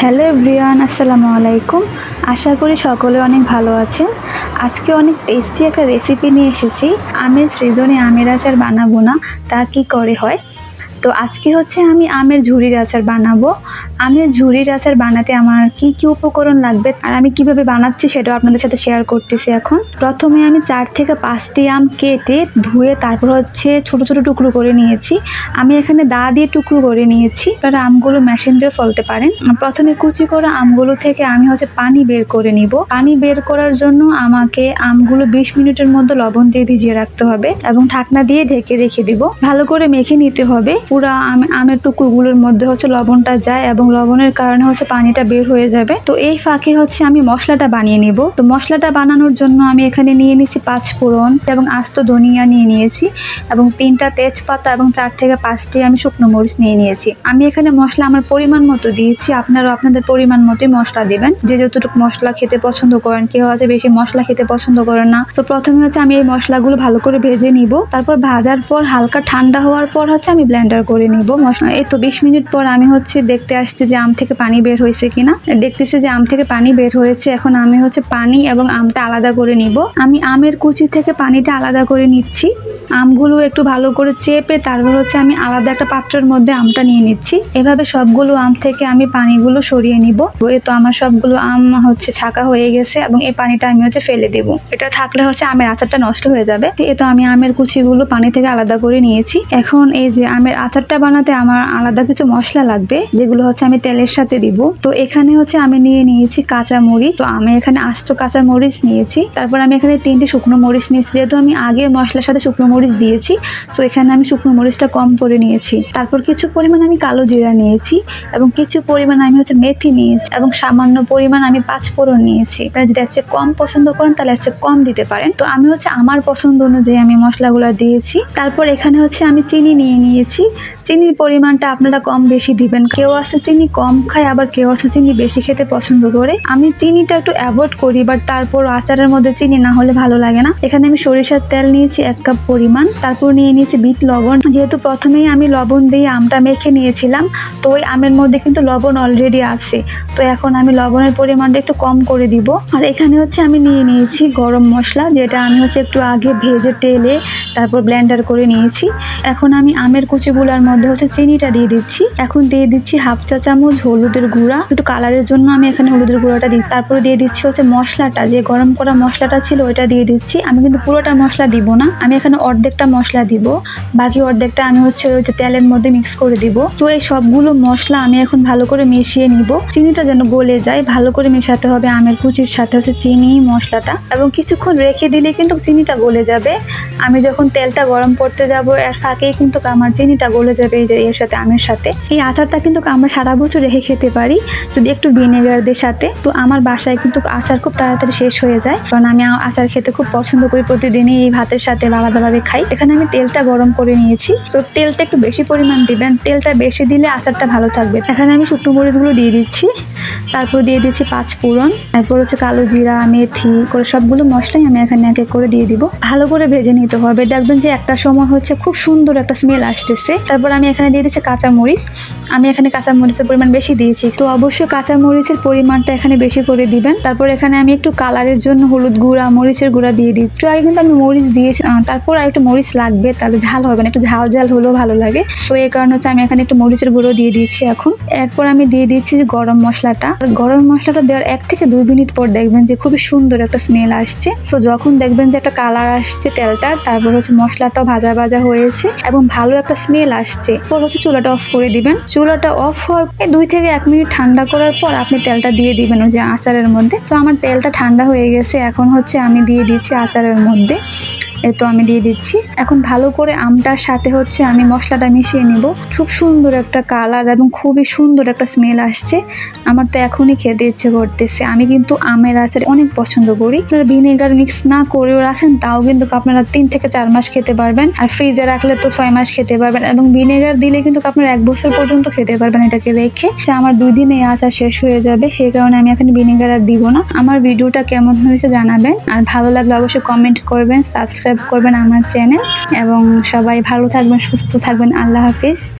Hello everyone, আসসালামু আলাইকুম। আশা করি সকলে অনেক ভালো আছেন। আজকে অনেক টেস্টি একটা রেসিপি নিয়ে এসেছি। আমের সৃজনে, আমের আচার বানাবো না, তা কি করে হয়? তো আজকে হচ্ছে আমি আমের ঝুড়ির আচার বানাবো। আমের ঝুড়ির আচার বানাতে আমার কি কি উপকরণ লাগবে আর আমি কীভাবে বানাচ্ছি সেটাও আপনাদের সাথে শেয়ার করতেছি এখন। প্রথমে আমি চার থেকে পাঁচটি আম কেটে ধুয়ে তারপর হচ্ছে ছোট ছোট টুকরো করে নিয়েছি। আমি এখানে দা দিয়ে টুকরো করে নিয়েছি। আপনারা আমগুলো মেশিন দিয়ে ফলতে পারেন। প্রথমে কুচি করা আমগুলো থেকে আমি হচ্ছে পানি বের করে নিব। পানি বের করার জন্য আমাকে আমগুলো বিশ মিনিটের মধ্যে লবণ দিয়ে ভিজিয়ে রাখতে হবে এবং ঢাকনা দিয়ে ঢেকে রেখে দিব। ভালো করে মেখে নিতে হবে। পুরো আম- আমের টুকরোগুলোর মধ্যে হচ্ছে লবণটা যায় এবং লবণের কারণে হচ্ছে পানিটা বের হয়ে যাবে। তো এই ফাঁকে হচ্ছে আমি মশলাটা বানিয়ে নিব। তো মশলাটা বানানোর জন্য আমি এখানে নিয়ে নিচ্ছি পাঁচ ফোড়ন এবং আস্ত ধনিয়া নিয়ে নিয়েছি এবং তিনটা তেজপাতা এবং চার থেকে পাঁচটি আমি শুকনো মরিচ নিয়ে নিয়েছি। আমি এখানে মশলা আমার পরিমাণ মতো দিয়েছি। আপনারাও আপনাদের পরিমাণ মতোই মশলা দেবেন। যে যতটুকু মশলা খেতে পছন্দ করেন, কেউ আছে বেশি মশলা খেতে পছন্দ করেন না। তো প্রথমে হচ্ছে আমি এই মশলাগুলো ভালো করে ভেজে নিব। তারপর ভাজার পর হালকা ঠান্ডা হওয়ার পর হচ্ছে আমি ব্লেন্ডার করে নিব মশলা। এই তো বিশ মিনিট পর আমি হচ্ছে দেখতে আসছি যে আম থেকে পানি বের হয়েছে কিনা? দেখতেছি যে আম থেকে পানি বের হয়েছে। এখন আমি হচ্ছে পানি এবং আমটা আলাদা করে নিব। আমি আমের কুচি থেকে পানিটা আলাদা করে নিচ্ছি। আমগুলো একটু ভালো করে চেপে তারপর হচ্ছে আমি আলাদা একটা পাত্রের মধ্যে আমটা নিয়ে নিচ্ছি। এভাবে সবগুলো আম থেকে আমি পানিগুলো সরিয়ে নিব। এই তো আমার সবগুলো আম হচ্ছে ছাকা হয়ে গেছে এবং এই পানিটা আমি হচ্ছে ফেলে দেব। এটা থাকলে হচ্ছে আমের আচারটা নষ্ট হয়ে যাবে। এ তো আমি আমের কুচিগুলো পানি থেকে আলাদা করে নিয়েছি। এখন এই যে আমের আচারটা বানাতে আমার আলাদা কিছু মশলা লাগবে, যেগুলো হচ্ছে আমি তেলের সাথে দিব। তো এখানে হচ্ছে আমি নিয়ে নিয়েছি কাঁচা মরিচ। তো আমি এখানে আস্ত কাঁচা মরিচ নিয়েছি। তারপর আমি এখানে তিনটি শুকনো মরিচ নিয়েছি। যেহেতু আমি আগে মশলার সাথে শুকনো মরিচ দিয়েছি, তো এখানে আমি শুকনো মরিচটা কম করে নিয়েছি। তারপর কিছু পরিমাণ আমি কালো জিরা নিয়েছি এবং কিছু পরিমাণ আমি হচ্ছে মেথি নিয়েছি এবং সামান্য পরিমাণ আমি পাঁচ ফোড়ন নিয়েছি। আপনারা যদি হচ্ছে কম পছন্দ করেন, তাহলে হচ্ছে কম দিতে পারেন। তো আমি হচ্ছে আমার পছন্দ অনুযায়ী আমি মশলাগুলো দিয়েছি। তারপর এখানে হচ্ছে আমি চিনি নিয়ে নিয়েছি। চিনির পরিমাণটা আপনারা কম বেশি দিবেন। কেউ আছে চিনি কম খায়, আবার কেউ আছে চিনি বেশি খেতে পছন্দ করে। আমি চিনিটা একটু অ্যাভয়েড করি বাট তারপর আচারের মধ্যে চিনি না হলে ভালো লাগে না। এখানে আমি সরিষার তেল নিয়েছি এক কাপ পরিমাণ, তারপর নিয়ে নিয়েছি বিট লবণ। যেহেতু প্রথমেই আমি লবণ দিয়ে আমটা মেখে নিয়েছিলাম, তো ওই আমের মধ্যে কিন্তু লবণ অলরেডি আছে। তো এখন আমি লবণের পরিমাণটা একটু কম করে দিব। আর এখানে হচ্ছে আমি নিয়ে নিয়েছি গরম মশলা, যেটা আমি হচ্ছে একটু আগে ভেজে টেলে তারপর ব্লেন্ডার করে নিয়েছি। এখন আমি আমের কুচিগুলোর মধ্যে হচ্ছে চিনিটা দিয়ে দিচ্ছি। এখন দিয়ে দিচ্ছি হাফ চা চামচ হলুদের গুঁড়া, একটু কালারের জন্য আমি এখানে হলুদের গুঁড়াটা দিই। তারপরে দিয়ে দিচ্ছি হচ্ছে মশলাটা, যে গরম করা মশলাটা ছিল ওইটা দিয়ে দিচ্ছি। আমি কিন্তু পুরোটা মশলা দিব না, আমি এখানে অর্ধেকটা মশলা দিব। বাকি অর্ধেকটা আমি হচ্ছে ওই যে তেলের মধ্যে মিক্স করে দিব। তো এই সবগুলো মশলা আমি এখন ভালো করে মিশিয়ে নিব। চিনিটা যেন গলে যায়, ভালো করে মেশাতে হবে আমের কুচির সাথে হচ্ছে চিনি মশলাটা। এবং কিছুক্ষণ রেখে দিলে কিন্তু চিনিটা গলে যাবে। আমি যখন তেলটা গরম করতে যাব, এর ফাঁকেই কিন্তু আমার চিনিটা গলে যাবে এই যে এর সাথে আমের সাথে। এই আচারটা কিন্তু আমরা সারা বছর রেখে খেতে পারি। যদি একটু ভিনেগারদের সাথে, তো আমার বাসায় কিন্তু আচার খুব তাড়াতাড়ি শেষ হয়ে যায়। কারণ আমি আচার খেতে খুব পছন্দ করি, প্রতিদিনই এই ভাতের সাথে আলাদাভাবে খাই। এখানে আমি তেলটা গরম করে নিয়েছি। তো তেলটা একটু বেশি পরিমাণ দিবেন, তেলটা বেশি দিলে আচারটা ভালো থাকবে। এখানে আমি শুকনো মরিচগুলো দিয়ে দিচ্ছি। তারপর দিয়ে দিচ্ছি পাঁচ ফোড়ন। তারপর হচ্ছে কালো জিরা, মেথি, করে সবগুলো মশলাই আমি এখানে এক এক করে দিয়ে দিব। ভালো করে ভেজে নিতে হবে। দেখবেন যে একটা সময় হচ্ছে খুব সুন্দর একটা স্মেল আসতেছে। তারপর আমি এখানে দিয়ে দিচ্ছি কাঁচা মরিচ আমি এখানে কাঁচা মরিচের পরিমাণ বেশি দিয়েছি। তো অবশ্যই কাঁচা মরিচের পরিমাণটা এখানে বেশি করে দিবেন। তারপর এখানে আমি একটু কালারের জন্য হলুদ গুঁড়া, মরিচের গুঁড়া দিয়ে দিচ্ছি একটু আগে কিন্তু আমি মরিচ দিয়েছি তারপর আর একটু মরিচ লাগবে, তাহলে ঝাল হবে না, একটু ঝাল ঝাল হলেও ভালো লাগে। তো এই কারণে হচ্ছে আমি এখানে একটু মরিচের গুঁড়ো দিয়ে দিচ্ছি এখন। এরপর আমি দিয়ে দিচ্ছি যে গরম মশলাটা। গরম মশলাটা দেওয়ার এক থেকে দুই মিনিট পর দেখবেন যে খুবই সুন্দর একটা স্মেল আসছে। তো যখন দেখবেন যে একটা কালার আসছে তেলটার তারপর হচ্ছে মশলাটাও ভাজা ভাজা হয়েছে এবং ভালো একটা স্মেল আসছে। পর হচ্ছে চুলাটা অফ করে দিবেন। চুলাটা অফ হওয়ার পর দুই থেকে এক মিনিট ঠান্ডা করার পর আপনি তেলটা দিয়ে দিবেন, ওই যে আচারের মধ্যে। তো আমার তেলটা ঠান্ডা হয়ে গেছে, এখন হচ্ছে আমি দিয়ে দিচ্ছি আচারের মধ্যে। এ তো আমি দিয়ে দিচ্ছি। এখন ভালো করে আমটার সাথে হচ্ছে আমি মশলাটা মিশিয়ে নিব। খুব সুন্দর একটা কালার এবং খুবই সুন্দর একটা স্মেল আসছে। আমার তো এখনই খেতে ইচ্ছে করতেছে। আমি কিন্তু আমের আচার অনেক পছন্দ করি। আপনারা ভিনেগার মিক্স না করেও রাখেন, তাও কিন্তু আপনারা তিন থেকে চার মাস খেতে পারবেন। আর ফ্রিজে রাখলে তো ছয় মাস খেতে পারবেন এবং ভিনেগার দিলে কিন্তু আপনারা এক বছর পর্যন্ত খেতে পারবেন এটাকে রেখে। যে আমার দুই দিনে আচার শেষ হয়ে যাবে, সেই কারণে আমি এখন ভিনেগার আর দিব না। আমার ভিডিওটা কেমন হয়েছে জানাবেন। আর ভালো লাগলে অবশ্যই কমেন্ট করবেন সাবস্ক্রাইব করবেন আমার চ্যানেল এবং সবাই ভালো থাকবেন সুস্থ থাকবেন। আল্লাহ হাফিজ।